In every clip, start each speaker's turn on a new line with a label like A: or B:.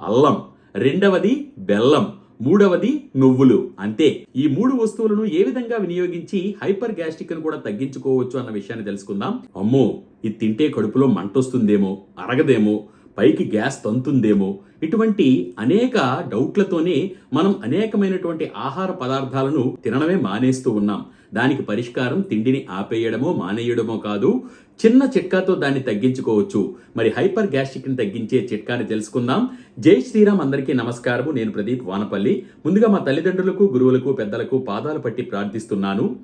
A: అల్లం రెండవది బెల్లం మూడవది నువ్వులు. అంతే. ఈ మూడు వస్తువులను ఏ విధంగా వినియోగించి హైపర్ గ్యాస్ట్రిక్ను కూడా తగ్గించుకోవచ్చు అన్న విషయాన్ని తెలుసుకుందాం. అమ్మో ఇది తింటే కడుపులో మంటొస్తుందేమో అరగదేమో పైకి గ్యాస్ తంతుందేమో. ఇటువంటి అనేక డౌట్లతోనే మనం అనేకమైనటువంటి ఆహార పదార్థాలను తినడమే మానేస్తూ ఉన్నాం. దానికి పరిష్కారం తిండిని ఆపేయడమో మానేయడమో కాదు. చిన్న చిట్కాతో దాన్ని తగ్గించుకోవచ్చు. మరి హైపర్ గ్యాస్ట్రిక్ని తగ్గించే చిట్కాని తెలుసుకుందాం. జై శ్రీరామ్ అందరికీ నమస్కారము. నేను ప్రదీప్ వానపల్లి. ముందుగా మా తల్లిదండ్రులకు గురువులకు పెద్దలకు పాదాలు పట్టి ప్రార్థిస్తున్నాను.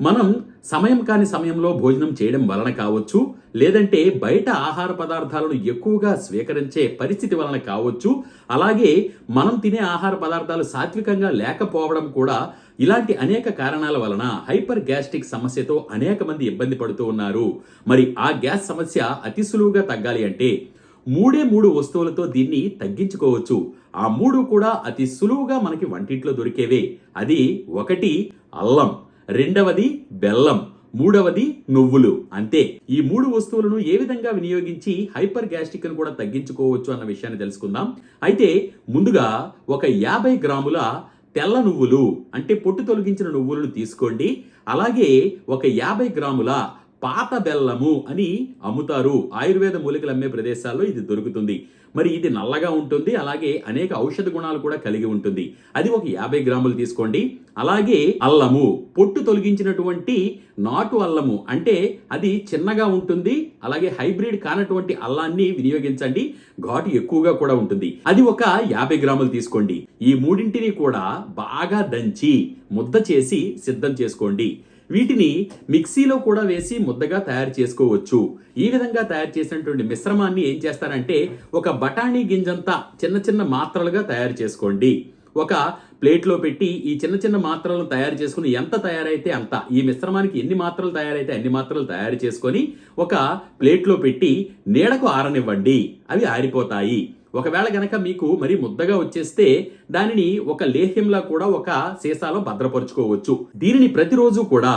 A: మనం సమయం కాని సమయంలో భోజనం చేయడం వలన కావచ్చు లేదంటే బయట ఆహార పదార్థాలను ఎక్కువగా స్వీకరించే పరిస్థితి వలన కావచ్చు అలాగే మనం తినే ఆహార పదార్థాలు సాత్వికంగా లేకపోవడం కూడా ఇలాంటి అనేక కారణాల వలన హైపర్ గ్యాస్ట్రిక్ సమస్యతో అనేక మంది ఇబ్బంది పడుతూ ఉన్నారు. మరి ఆ గ్యాస్ సమస్య అతి సులువుగా తగ్గాలి అంటే మూడే మూడు వస్తువులతో దీన్ని తగ్గించుకోవచ్చు. ఆ మూడు కూడా అతి సులువుగా మనకి వంటింట్లో దొరికేవే. అది ఒకటి అల్లం. రెండవది బెల్లం మూడవది నువ్వులు. అంతే. ఈ మూడు వస్తువులను ఏ విధంగా వినియోగించి హైపర్ గ్యాస్ట్రిక్ను కూడా తగ్గించుకోవచ్చు అన్న విషయాన్ని తెలుసుకుందాం. అయితే ముందుగా ఒక యాభై గ్రాముల తెల్ల నువ్వులు అంటే పొట్టు తొలగించిన నువ్వులను తీసుకోండి. అలాగే ఒక యాభై గ్రాముల పాత బెల్లము అని అమ్ముతారు. ఆయుర్వేద మూలికలు అమ్మే ప్రదేశాల్లో ఇది దొరుకుతుంది. మరి ఇది నల్లగా ఉంటుంది అలాగే అనేక ఔషధ గుణాలు కూడా కలిగి ఉంటుంది. అది ఒక యాభై గ్రాములు తీసుకోండి. అలాగే అల్లము పొట్టు తొలగించినటువంటి నాటు అల్లము అంటే అది చిన్నగా ఉంటుంది అలాగే హైబ్రిడ్ కానటువంటి అల్లాన్ని వినియోగించండి. ఘాటు ఎక్కువగా కూడా ఉంటుంది. అది ఒక యాభై గ్రాములు తీసుకోండి. ఈ మూడింటిని కూడా బాగా దంచి ముద్ద చేసి సిద్ధం చేసుకోండి. వీటిని మిక్సీలో కూడా వేసి ముద్దగా తయారు చేసుకోవచ్చు. ఈ విధంగా తయారు చేసినటువంటి మిశ్రమాన్ని ఏం చేస్తారంటే ఒక బఠానీ గింజంతా చిన్న చిన్న మాత్రలుగా తయారు చేసుకోండి. ఒక ప్లేట్లో పెట్టి ఈ చిన్న చిన్న మాత్రలను తయారు చేసుకుని ఎంత తయారైతే అంత ఈ మిశ్రమానికి ఎన్ని మాత్రలు తయారైతే అన్ని మాత్రలు తయారు చేసుకొని ఒక ప్లేట్లో పెట్టి నీడకు ఆరనివ్వండి. అవి ఆరిపోతాయి. ఒకవేళ గనక మీకు మరి ముద్దగా వచ్చేస్తే దానిని ఒక లేహ్యంలా కూడా ఒక సీసాలో భద్రపరుచుకోవచ్చు. దీనిని ప్రతిరోజు కూడా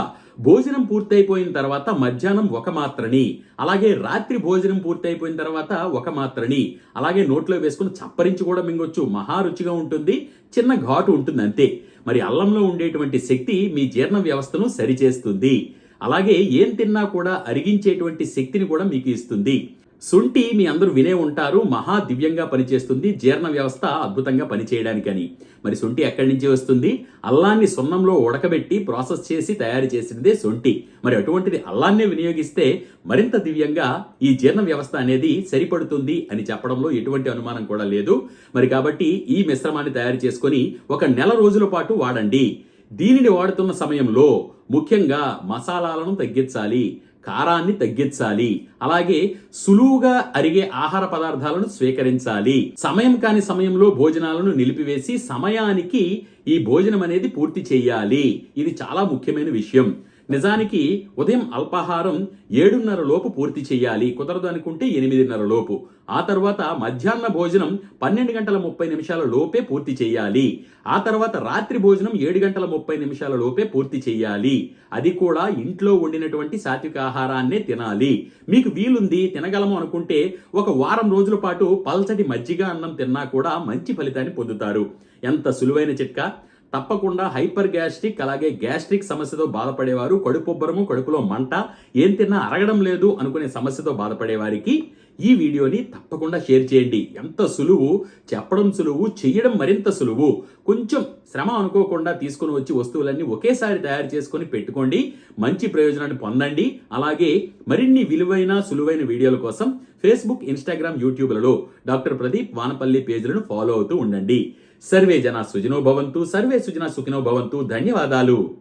A: భోజనం పూర్తయిపోయిన తర్వాత మధ్యాహ్నం ఒక మాత్రని అలాగే రాత్రి భోజనం పూర్తయిపోయిన తర్వాత ఒక మాత్రని అలాగే నోట్లో వేసుకుని చప్పరించి కూడా మింగొచ్చు. మహా రుచిగా ఉంటుంది చిన్న ఘాటు ఉంటుంది అంతే. మరి అల్లంలో ఉండేటువంటి శక్తి మీ జీర్ణ వ్యవస్థను సరిచేస్తుంది. అలాగే ఏం తిన్నా కూడా అరిగించేటువంటి శక్తిని కూడా మీకు ఇస్తుంది. శుంఠి మీ అందరూ వినే ఉంటారు మహా దివ్యంగా పనిచేస్తుంది జీర్ణ వ్యవస్థ అద్భుతంగా పనిచేయడానికని మరి శుంఠి ఎక్కడి నుంచి వస్తుంది? అల్లాన్ని సున్నంలో ఉడకబెట్టి ప్రాసెస్ చేసి తయారు చేసినదే శొంఠి మరి అటువంటిది అల్లాన్నే వినియోగిస్తే మరింత దివ్యంగా ఈ జీర్ణ వ్యవస్థ అనేది సరిపడుతుంది అని చెప్పడంలో ఎటువంటి అనుమానం కూడా లేదు. మరి కాబట్టి ఈ మిశ్రమాన్ని తయారు చేసుకొని ఒక నెల రోజుల పాటు వాడండి. దీనిని వాడుతున్న సమయంలో ముఖ్యంగా మసాలాలను తగ్గించాలి కారాన్ని తగ్గించాలి అలాగే సులువుగా అరిగే ఆహార పదార్థాలను స్వీకరించాలి. సమయం కాని సమయంలో భోజనాలను నిలిపివేసి సమయానికి ఈ భోజనం అనేది పూర్తి చేయాలి. ఇది చాలా ముఖ్యమైన విషయం. నిజానికి ఉదయం అల్పాహారం ఏడున్నర లోపు పూర్తి చేయాలి కుదరదు అనుకుంటే ఎనిమిదిన్నర లోపు. ఆ తర్వాత మధ్యాహ్న భోజనం పన్నెండు గంటల ముప్పై నిమిషాల లోపే పూర్తి చేయాలి. ఆ తర్వాత రాత్రి భోజనం ఏడు గంటల ముప్పై నిమిషాల లోపే పూర్తి చేయాలి. అది కూడా ఇంట్లో వండినటువంటి సాత్విక ఆహారాన్నే తినాలి. మీకు వీలుంది తినగలము అనుకుంటే ఒక వారం రోజుల పాటు పల్చటి మజ్జిగ అన్నం తిన్నా కూడా మంచి ఫలితాన్ని పొందుతారు. ఎంత సులువైన చిట్కా! తప్పకుండా హైపర్ గ్యాస్ట్రిక్ అలాగే గ్యాస్ట్రిక్ సమస్యతో బాధపడేవారు కడుపుబ్బరము కడుపులో మంట ఏం తిన్నా అరగడం లేదు అనుకునే సమస్యతో బాధపడేవారికి ఈ వీడియోని తప్పకుండా షేర్ చేయండి. ఎంత సులువు? చెప్పడం సులువు చేయడం మరింత సులువు. కొంచెం శ్రమ అనుకోకుండా తీసుకుని వచ్చి వస్తువులన్నీ ఒకేసారి తయారు చేసుకొని పెట్టుకోండి. మంచి ప్రయోజనాన్ని పొందండి. అలాగే మరిన్ని విలువైన సులువైన వీడియోల కోసం ఫేస్బుక్ ఇన్స్టాగ్రామ్ యూట్యూబ్లలో డాక్టర్ ప్రదీప్ వానపల్లి పేజీలను ఫాలో అవుతూ ఉండండి. సర్వే జన సుజనో భవంతు సర్వే సుజన సుఖినో భవంతు. ధన్యవాదాలు.